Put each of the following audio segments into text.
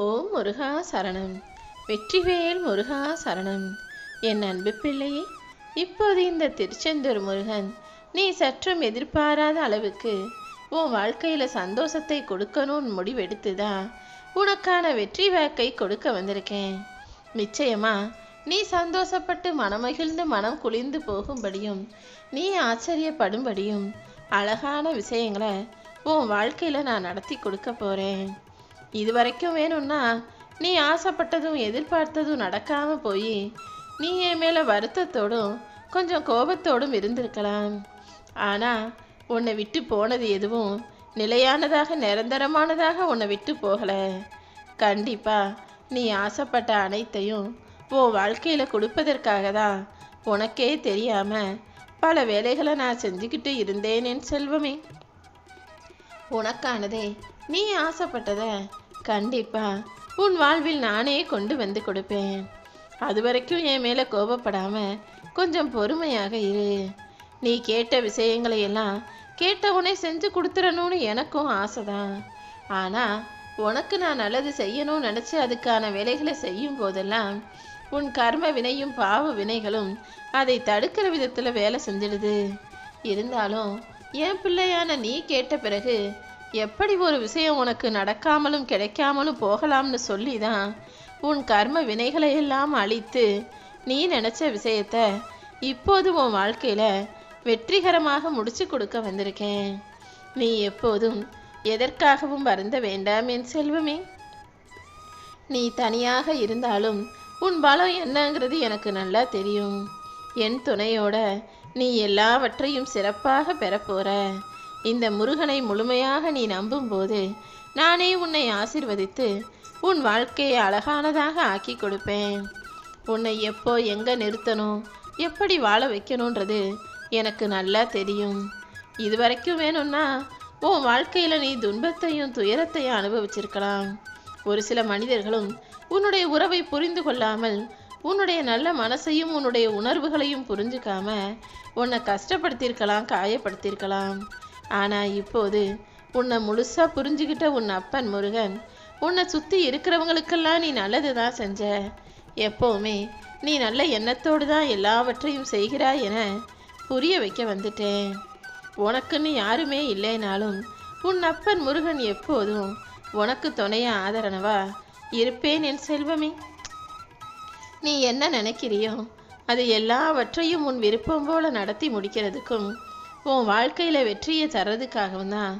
ஓம் முருகா சரணம். வெற்றிவேல் முருகா சரணம். என் அன்பு பிள்ளையே இப்போது இந்த திருச்செந்தூர் முருகன் நீ சற்றும் எதிர்பாராத அளவுக்கு உன் வாழ்க்கையில் சந்தோஷத்தை கொடுக்கணும்னு முடிவெடுத்துதான் உனக்கான வெற்றி வாக்கை கொடுக்க வந்திருக்கேன். நிச்சயமா நீ சந்தோஷப்பட்டு மனமகிழ்ந்து மனம் குளிர்ந்து போகும்படியும் நீ ஆச்சரியப்படும்படியும் அழகான விஷயங்களை உன் வாழ்க்கையில் நான் நடத்தி கொடுக்க போகிறேன் இது வரைக்கும் வேணும்னா நீ ஆசைப்பட்டதும் எதிர்பார்த்ததும் நடக்காம போய் நீ என் மேலே வருத்தத்தோடும் கொஞ்சம் கோபத்தோடும் இருந்திருக்கலாம். ஆனால் உன்னை விட்டு போனது எதுவும் நிலையானதாக நிரந்தரமானதாக உன்னை விட்டு போகலை. கண்டிப்பா நீ ஆசைப்பட்ட அனைத்தையும் உன் வாழ்க்கையில் கொடுப்பதற்காக தான் உனக்கே தெரியாம பல வேலைகளை நான் செஞ்சுக்கிட்டு இருந்தேனேன் செல்வமே. உனக்கானதே நீ ஆசைப்பட்டதை கண்டிப்பா. உன் வாழ்வில் நானே கொண்டு வந்து கொடுப்பேன். அது வரைக்கும் என் மேலே கோபப்படாம கொஞ்சம் பொறுமையாக இரு. நீ கேட்ட விஷயங்களை எல்லாம் கேட்டவனே செஞ்சு கொடுத்துடணும்னு எனக்கும் ஆசைதான். ஆனால் உனக்கு நான் நல்லது செய்யணும்னு நினச்சி அதுக்கான வேலைகளை செய்யும் போதெல்லாம் உன் கர்ம வினையும் பாவ வினைகளும் அதை தடுக்கிற விதத்தில் வேலை செஞ்சிடுது. இருந்தாலும் என் பிள்ளையான நீ கேட்ட பிறகு எப்படி ஒரு விஷயம் உனக்கு நடக்காமலும் கிடைக்காமலும் போகலாம்னு சொல்லி தான் உன் கர்ம வினைகளை எல்லாம் அழித்து நீ நினச்ச விஷயத்த இப்போது உன் வாழ்க்கையில் வெற்றிகரமாக முடிச்சு கொடுக்க வந்திருக்கேன். நீ எப்போதும் எதற்காகவும் வருந்த வேண்டாம் என் செல்வமே. நீ தனியாக இருந்தாலும் உன் பலம் என்னங்கிறது எனக்கு நல்லா தெரியும். என் துணையோட நீ எல்லாவற்றையும் சிறப்பாக பெறப்போற இந்த முருகனை முழுமையாக நீ நம்பும்போது நானே உன்னை ஆசிர்வதித்து உன் வாழ்க்கையை அழகானதாக ஆக்கி கொடுப்பேன். உன்னை எப்போ எங்கே நிறுத்தணும் எப்படி வாழ வைக்கணுன்றது எனக்கு நல்லா தெரியும். இது வரைக்கும் வேணும்னா உன் வாழ்க்கையில் நீ துன்பத்தையும் துயரத்தையும் அனுபவிச்சிருக்கலாம். ஒரு சில மனிதர்களும் உன்னுடைய உறவை புரிந்து கொள்ளாமல் உன்னுடைய நல்ல மனசையும் உன்னுடைய உணர்வுகளையும் புரிஞ்சுக்காம உன்னை கஷ்டப்படுத்தியிருக்கலாம் காயப்படுத்தியிருக்கலாம். ஆனால் இப்போது உன்னை முழுசாக புரிஞ்சுக்கிட்ட உன் அப்பன் முருகன் உன்னை சுற்றி இருக்கிறவங்களுக்கெல்லாம் நீ நல்லது தான் செஞ்ச. எப்போவுமே நீ நல்ல எண்ணத்தோடு தான் எல்லாவற்றையும் செய்கிறாய் என புரிய வைக்க வந்துட்டேன். உனக்குன்னு யாருமே இல்லைனாலும் உன் அப்பன் முருகன் எப்போதும் உனக்கு துணைய ஆதரனவா இருப்பேன் என் செல்வமே. நீ என்ன நினைக்கிறியோ அது எல்லாவற்றையும் உன் விருப்பம் போல நடத்தி முடிக்கிறதுக்கும் உன் வாழ்க்கையில் வெற்றியை தர்றதுக்காகவும் தான்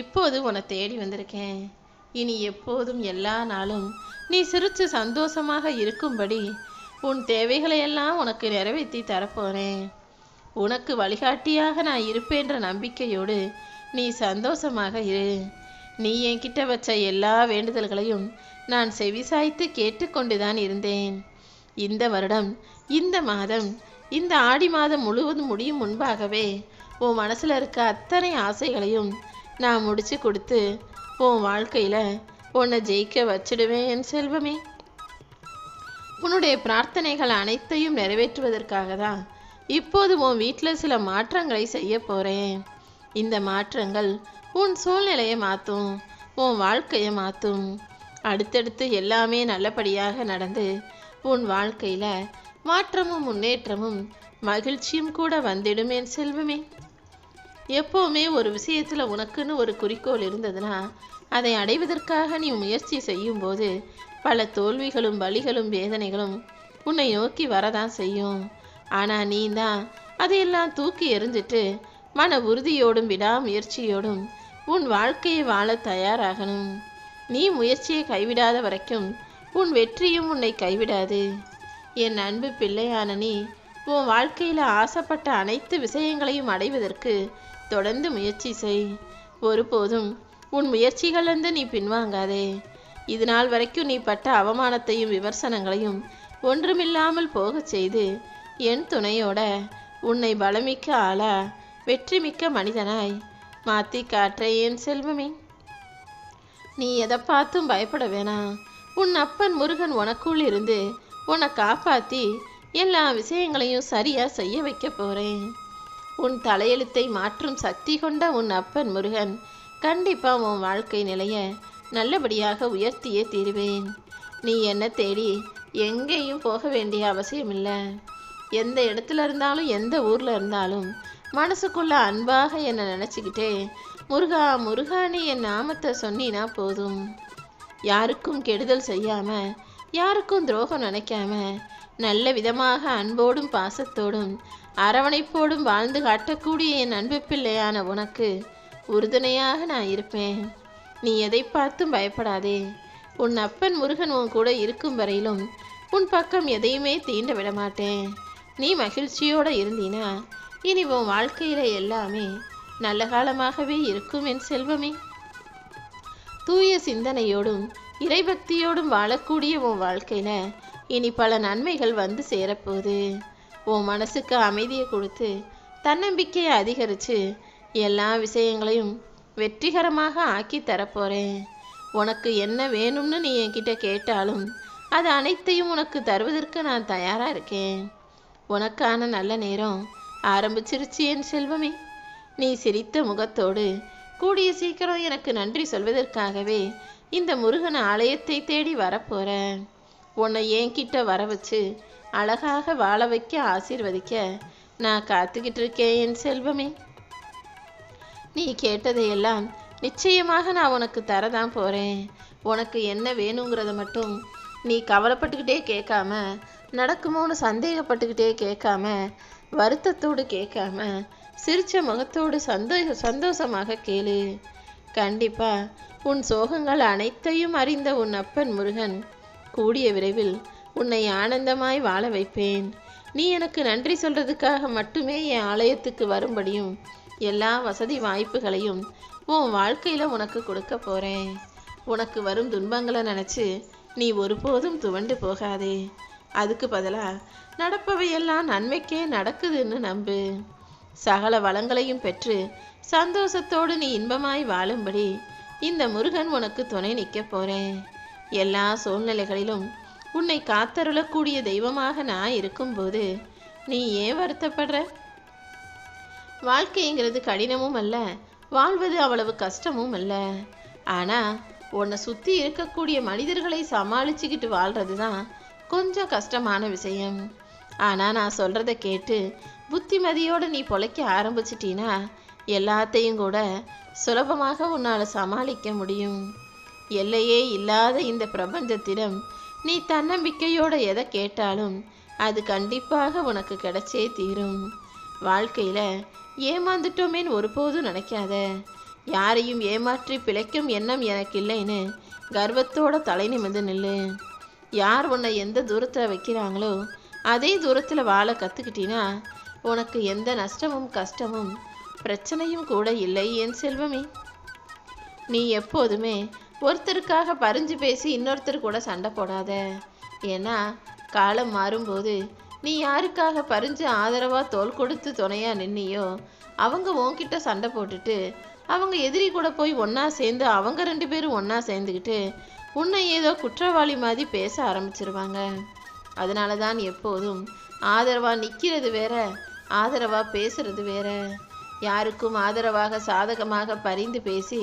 இப்போது உன்னை தேடி வந்திருக்கேன். இனி எப்போதும் எல்லா நாளும் நீ சிரித்து சந்தோஷமாக இருக்கும்படி உன் தேவைகளையெல்லாம் உனக்கு நிறைவேற்றி தரப்போறேன். உனக்கு வழிகாட்டியாக நான் இருப்பேன்ற நம்பிக்கையோடு நீ சந்தோஷமாக இரு. நீ என்கிட்ட வச்ச எல்லா வேண்டுதல்களையும் நான் செவிசாய்த்து கேட்டுக்கொண்டுதான் இருந்தேன். இந்த வருடம் இந்த மாதம் இந்த ஆடி மாதம் முழுவதும் முடியும் முன்பாகவே உன் மனசில் இருக்க அத்தனை ஆசைகளையும் நான் முடிச்சு கொடுத்து உன் வாழ்க்கையில் உன்னை ஜெயிக்க வச்சிடுவேன் என் செல்வமே. உன்னுடைய பிரார்த்தனைகள் அனைத்தையும் நிறைவேற்றுவதற்காக தான் இப்போது உன் வீட்டில் சில மாற்றங்களை செய்ய போகிறேன் இந்த மாற்றங்கள் உன் சூழ்நிலையை மாற்றும் உன் வாழ்க்கையை மாற்றும் அடுத்தடுத்து எல்லாமே நல்லபடியாக நடந்து உன் வாழ்க்கையில் மாற்றமும் முன்னேற்றமும் மகிழ்ச்சியும் கூட வந்துடும் என் செல்வமே. எப்போவுமே ஒரு விஷயத்தில் உனக்குன்னு ஒரு குறிக்கோள் இருந்ததுன்னா அதை அடைவதற்காக நீ முயற்சி செய்யும்போது பல தோல்விகளும் வலிகளும் வேதனைகளும் உன்னை நோக்கி வரதான் செய்யும். ஆனால் நீ தான் அதையெல்லாம் தூக்கி எறிஞ்சிட்டு மன உறுதியோடும் விடாமுயற்சியோடும் உன் வாழ்க்கையை வாழ தயாராகணும். நீ முயற்சியை கைவிடாத வரைக்கும் உன் வெற்றியும் உன்னை கைவிடாது. என் அன்பு பிள்ளையான நீ உன் வாழ்க்கையில் ஆசைப்பட்ட அனைத்து விஷயங்களையும் அடைவதற்கு தொடர்ந்து முயற்சி செய். ஒருபோதும் உன் முயற்சிகளிலிருந்து நீ பின்வாங்காதே. இது நாள் வரைக்கும் நீ பட்ட அவமானத்தையும் விமர்சனங்களையும் ஒன்றுமில்லாமல் போகச் செய்து என் துணையோட உன்னை பலமிக்க ஆளா வெற்றிமிக்க மனிதனாய் மாத்தி காற்ற என் செல்வமே. நீ எதை பார்த்தும் பயப்பட வேணாம் உன் அப்பன் முருகன் உனக்குள் இருந்து உன்னை காப்பாத்தி எல்லா விஷயங்களையும் சரியா செய்ய வைக்க போறேன். உன் தலையெழுத்தை மாற்றும் சக்தி கொண்ட உன் அப்பன் முருகன். கண்டிப்பா உன் வாழ்க்கை நிலைய நல்லபடியாக உயர்த்தியே தீருவேன். நீ என்ன தேடி எங்கேயும் போக வேண்டிய அவசியமில்லை. எந்த இடத்துல இருந்தாலும் எந்த ஊரில் இருந்தாலும் மனசுக்குள்ள அன்பாக என்னை நினச்சிக்கிட்டே முருகா முருகானி என் நாமத்தை சொன்னினா போதும். யாருக்கும் கெடுதல் செய்யாம யாருக்கும் துரோகம் நினைக்காம நல்ல விதமாக அன்போடும் பாசத்தோடும் அரவணைப்போடும் வாழ்ந்து காட்டக்கூடிய என் அன்பு பிள்ளையான உனக்கு உறுதுணையாக நான் இருப்பேன். நீ எதை பார்த்தும் பயப்படாதே. உன் அப்பன் முருகன் உன் கூட இருக்கும் வரையிலும் உன் பக்கம் எதையுமே தீண்ட விடமாட்டேன். நீ மகிழ்ச்சியோடு இருந்தீனா இனி உன் வாழ்க்கையில எல்லாமே நல்ல காலமாகவே இருக்கும் என் செல்வமே. தூய சிந்தனையோடும் இறைபக்தியோடும் வாழக்கூடிய உன் வாழ்க்கையில இனி பல நன்மைகள் வந்து சேரப்போகுது. உன் மனசுக்கு அமைதியை கொடுத்து தன்னம்பிக்கையை அதிகரித்து எல்லா விஷயங்களையும் வெற்றிகரமாக ஆக்கி தரப்போகிறேன் உனக்கு என்ன வேணும்னு நீ என்கிட்ட கேட்டாலும் அது அனைத்தையும் உனக்கு தருவதற்கு நான் தயாராக இருக்கேன். உனக்கான நல்ல நேரம் ஆரம்பிச்சிருச்சு என் செல்வமே. நீ சிரித்த முகத்தோடு கூடிய சீக்கிரம் எனக்கு நன்றி சொல்வதற்காகவே இந்த முருகன் ஆலயத்தை தேடி வரப்போகிறேன் உன்னை என்கிட்ட வர வச்சு அழகாக வாழ வைக்க ஆசீர்வதிக்க நான் காத்துக்கிட்டு இருக்கேன் என் செல்வமே. நீ கேட்டதையெல்லாம் நிச்சயமாக நான் உனக்கு தரதான் போகிறேன் உனக்கு என்ன வேணுங்கிறத மட்டும் நீ கவலைப்பட்டுக்கிட்டே கேட்காம நடக்குமோன்னு சந்தேகப்பட்டுக்கிட்டே கேட்காம வருத்தத்தோடு கேட்காம சிரிச்ச முகத்தோடு சந்தோஷ சந்தோஷமாக கேளு. கண்டிப்பா உன் சோகங்கள் அனைத்தையும் அறிந்த உன் அப்பன் முருகன் கூடிய விரைவில் உன்னை ஆனந்தமாய் வாழ வைப்பேன். நீ எனக்கு நன்றி சொல்றதுக்காக மட்டுமே என் ஆலயத்துக்கு வரும்படியும் எல்லா வசதி வாய்ப்புகளையும் உன் வாழ்க்கையில் உனக்கு கொடுக்க போறேன். உனக்கு வரும் துன்பங்களை நினச்சி நீ ஒருபோதும் துவண்டு போகாதே. அதுக்கு பதிலாக நடப்பவையெல்லாம் நன்மைக்கே நடக்குதுன்னு நம்பு. சகல வளங்களையும் பெற்று சந்தோஷத்தோடு நீ இன்பமாய் வாழும்படி இந்த முருகன் உனக்கு துணை நிற்க போறேன். எல்லா சூழ்நிலைகளிலும் உன்னை காத்தருளக்கூடிய தெய்வமாக நான் இருக்கும்போது நீ ஏன் வருத்தப்படுற? வாழ்க்கைங்கிறது கடினமும் அல்ல வாழ்வது அவ்வளவு கஷ்டமும் அல்ல. ஆனால் உன்னை சுற்றி இருக்கக்கூடிய மனிதர்களை சமாளிச்சுக்கிட்டு வாழ்றது தான் கொஞ்சம் கஷ்டமான விஷயம். ஆனால் நான் சொல்கிறத கேட்டு புத்திமதியோடு நீ பொழைக்க ஆரம்பிச்சிட்டினா எல்லாத்தையும் கூட சுலபமாக உன்னால் சமாளிக்க முடியும். எல்லையே இல்லாத இந்த பிரபஞ்சத்திடம் நீ தன்னம்பிக்கையோட எதை கேட்டாலும் அது கண்டிப்பாக உனக்கு கிடைச்சே தீரும். வாழ்க்கையில ஏமாந்துட்டோமேன்னு ஒருபோதும் நினைக்காத. யாரையும் ஏமாற்றி பிழைக்கும் எண்ணம் எனக்கு இல்லைன்னு கர்வத்தோட தலை நிமிர்ந்து நில்லு. யார் உன்னை எந்த தூரத்தில் வைக்கிறாங்களோ அதே தூரத்தில் வாழ கற்றுக்கிட்டினா உனக்கு எந்த நஷ்டமும் கஷ்டமும் பிரச்சனையும் கூட இல்லை என் செல்வமே. நீ எப்போதுமே ஒருத்தருக்காக பறிஞ்சு பேசி இன்னொருத்தர் கூட சண்டை போடாத. ஏன்னா காலம் மாறும்போது நீ யாருக்காக பறிஞ்சு ஆதரவாக தோல் கொடுத்து துணையாக நின்னியோ அவங்க உன்கிட்ட சண்டை போட்டுட்டு அவங்க எதிரி கூட போய் ஒன்றா சேர்ந்து அவங்க ரெண்டு பேரும் ஒன்றா சேர்ந்துக்கிட்டு உன்னை ஏதோ குற்றவாளி மாதிரி பேச ஆரம்பிச்சிருவாங்க. அதனால தான் எப்போதும் ஆதரவாக நிற்கிறது வேற ஆதரவாக பேசுறது வேற. யாருக்கும் ஆதரவாக சாதகமாக பரிந்து பேசி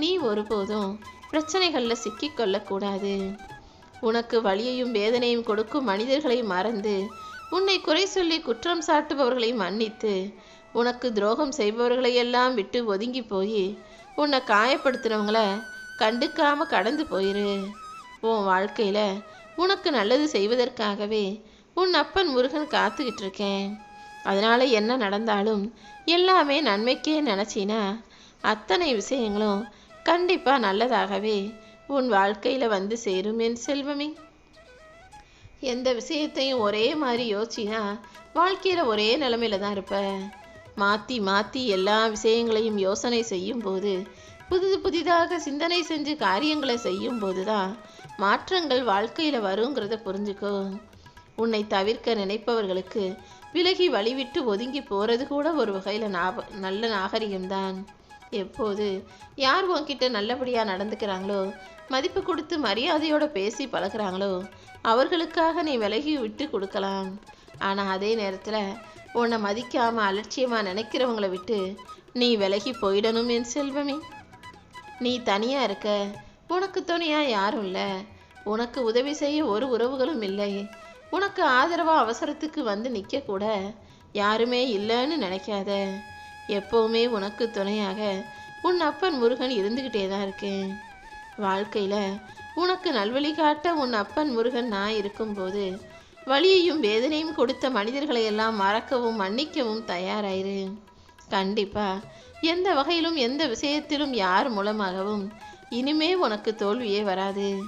நீ ஒருபோதும் பிரச்சனைகளில் சிக்கிக்கொள்ளக்கூடாது. உனக்கு வலியையும் வேதனையும் கொடுக்கும் மனிதர்களை மறந்து உன்னை குறை சொல்லி குற்றம் சாட்டுபவர்களை மன்னித்து உனக்கு துரோகம் செய்பவர்களை எல்லாம் விட்டு ஒதுங்கி போய் உன்னை காயப்படுத்துறவங்கள கண்டுக்காம கடந்து போயிரு. உன் வாழ்க்கையில உனக்கு நல்லது செய்வதற்காகவே உன் அப்பன் முருகன் காத்துக்கிட்டு இருக்கேன் அதனால என்ன நடந்தாலும் எல்லாமே நன்மைக்கே நினச்சின்னா அத்தனை விஷயங்களும் கண்டிப்பா நல்லதாகவே உன் வாழ்க்கையில வந்து சேரும் என் செல்வமே. எந்த விஷயத்தையும் ஒரே மாதிரி யோசிச்சினா வாழ்க்கையில ஒரே நிலமையில தான் இருப்ப. மாத்தி மாத்தி எல்லா விஷயங்களையும் யோசனை செய்யும் போது புதிது புதிதாக சிந்தனை செஞ்சு காரியங்களை செய்யும் போதுதான் மாற்றங்கள் வாழ்க்கையில வருங்கிறத புரிஞ்சுக்கோ. உன்னை தவிர்க்க நினைப்பவர்களுக்கு விலகி வழிவிட்டு ஒதுங்கி போறது கூட ஒரு வகையில நாப நல்ல நாகரிகம்தான் எப்போது? யார் உன்கிட்ட நல்லபடியாக நடந்துக்கிறாங்களோ? மதிப்பு கொடுத்து மரியாதையோட பேசி பழகுறாங்களோ? அவர்களுக்காக நீ விலகி விட்டு கொடுக்கலாம். ஆனால் அதே நேரத்தில் உன்னை மதிக்காமல் அலட்சியமாக நினைக்கிறவங்கள விட்டு நீ விலகி போயிடணும் என் செல்வமே. நீ தனியாக இருக்க. உனக்கு துணையாக யாரும் இல்லை. உனக்கு உதவி செய்ய ஒரு உறவுகளும் இல்லை. உனக்கு ஆதரவாக அவசரத்துக்கு வந்து நிற்க கூட யாருமே இல்லைன்னு நினைக்காத. எப்போவுமே உனக்கு துணையாக உன் அப்பன் முருகன் இருந்துக்கிட்டே தான் இருக்கேன். வாழ்க்கையில் உனக்கு நல்வழி காட்ட உன் அப்பன் முருகன் நான் இருக்கும்போது வழியையும் வேதனையும் கொடுத்த மனிதர்களை எல்லாம் மறக்கவும் மன்னிக்கவும் தயாராயிரு. கண்டிப்பாக எந்த வகையிலும் எந்த விஷயத்திலும் யார் மூலமாகவும் இனிமே உனக்கு தோல்வியே வராது.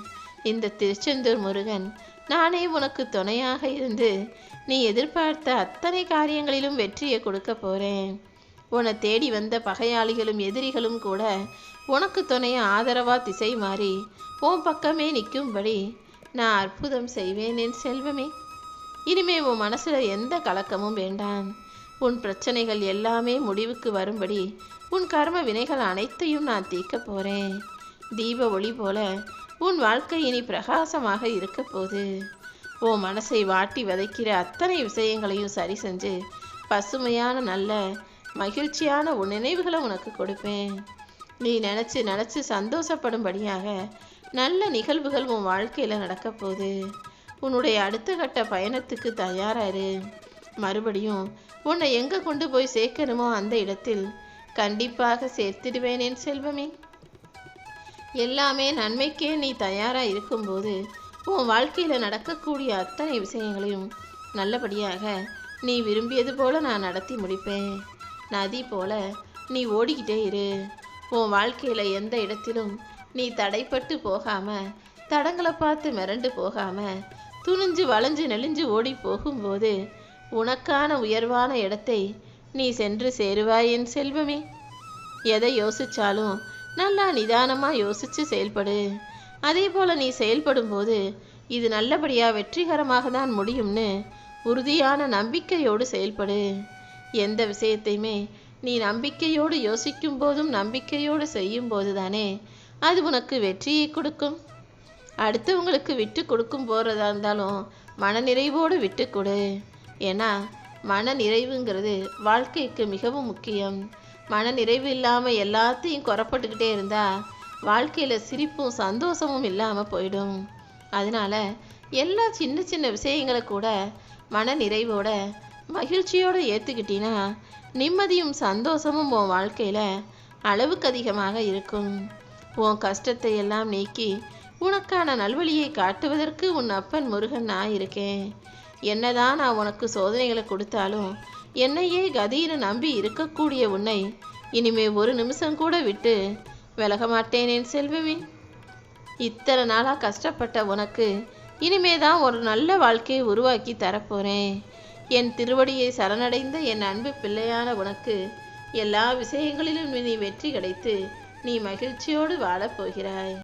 இந்த திருச்செந்தூர் முருகன் நானே உனக்கு துணையாக இருந்து நீ எதிர்பார்த்த அத்தனை காரியங்களிலும் வெற்றியை கொடுக்க போகிறேன் உன்னை தேடி வந்த பகையாளிகளும் எதிரிகளும் கூட உனக்கு துணைய ஆதரவா திசை மாறி உன் பக்கமே நிற்கும்படி நான் அற்புதம் செய்வேன் என் செல்வமே. இனிமே உன் மனசுல எந்த கலக்கமும் வேண்டாம். உன் பிரச்சனைகள் எல்லாமே முடிவுக்கு வரும்படி உன் கர்ம வினைகள் அனைத்தையும் நான் தீர்க்க போறேன். தீப ஒளி போல உன் வாழ்க்கை இனி பிரகாசமாக இருக்க போகுது. உன் மனசை வாட்டி வதைக்கிற அத்தனை விஷயங்களையும் சரி செஞ்சு பசுமையான நல்ல மகிழ்ச்சியான உன் நினைவுகளை உனக்கு கொடுப்பேன். நீ நினச்சி நினச்சி சந்தோஷப்படும்படியாக நல்ல நிகழ்வுகள் உன் வாழ்க்கையில் நடக்க போகுது உன்னுடைய அடுத்த கட்ட பயணத்துக்கு தயாராரு மறுபடியும் உன்னை எங்கே கொண்டு போய் சேர்க்கணுமோ அந்த இடத்தில் கண்டிப்பாக சேர்த்திடுவேன் என் செல்வமே. எல்லாமே நன்மைக்கே நீ தயாராக இருக்கும்போது உன் வாழ்க்கையில் நடக்கக்கூடிய அத்தனை விஷயங்களையும் நல்லபடியாக நீ விரும்பியது போல நான் நடத்தி முடிப்பேன். நதி போல நீ ஓடிக்கிட்டே இரு. உன் வாழ்க்கையில் எந்த இடத்திலும் நீ தடைப்பட்டு போகாம தடங்களை பார்த்து மிரண்டு போகாம துணிஞ்சு வளைஞ்சு நெளிஞ்சு ஓடி போகும்போது உனக்கான உயர்வான இடத்தை நீ சென்று சேருவாய் என் செல்வமே. எதை யோசிச்சாலும் நல்லா நிதானமா யோசிச்சு செயல்படு. அதே போல நீ செயல்படும் போது இது நல்லபடியா வெற்றிகரமாக தான் முடியும்னு உறுதியான நம்பிக்கையோடு செயல்படு. எந்த விஷயத்தையுமே நீ நம்பிக்கையோடு யோசிக்கும் போதும் நம்பிக்கையோடு செய்யும் போது தானே அது உனக்கு வெற்றியை கொடுக்கும். அடுத்தவங்களுக்கு விட்டு கொடுக்கும் போகிறதா இருந்தாலும் மனநிறைவோடு விட்டு கொடு. ஏன்னா மன நிறைவுங்கிறது வாழ்க்கைக்கு மிகவும் முக்கியம். மன நிறைவு இல்லாமல் எல்லாத்தையும் குறப்பட்டுக்கிட்டே இருந்தால் வாழ்க்கையில் சிரிப்பும் சந்தோஷமும் இல்லாமல் போயிடும். அதனால எல்லா சின்ன சின்ன விஷயங்களை கூட மனநிறைவோட மகிழ்ச்சியோடு ஏற்றுக்கிட்டீன்னா நிம்மதியும் சந்தோஷமும் உன் வாழ்க்கையில் அளவுக்கு அதிகமாக இருக்கும். உன் கஷ்டத்தை எல்லாம் நீக்கி உனக்கான நல்வழியை காட்டுவதற்கு உன் அப்பன் முருகன் நான் இருக்கேன். என்னதான் நான் உனக்கு சோதனைகளை கொடுத்தாலும் என்னையே கதீன்னு நம்பி இருக்கக்கூடிய உன்னை இனிமே ஒரு நிமிஷம் கூட விட்டு விலக மாட்டேனேன் செல்வமே. இத்தனை நாளாக கஷ்டப்பட்ட உனக்கு இனிமே தான் ஒரு நல்ல வாழ்க்கையை உருவாக்கி தரப்போகிறேன் என் திருவடியை சரணடைந்த என் அன்பு பிள்ளையான உனக்கு எல்லா விஷயங்களிலும் நீ வெற்றி கிடைத்து நீ மகிழ்ச்சியோடு வாழப் போகிறாய்.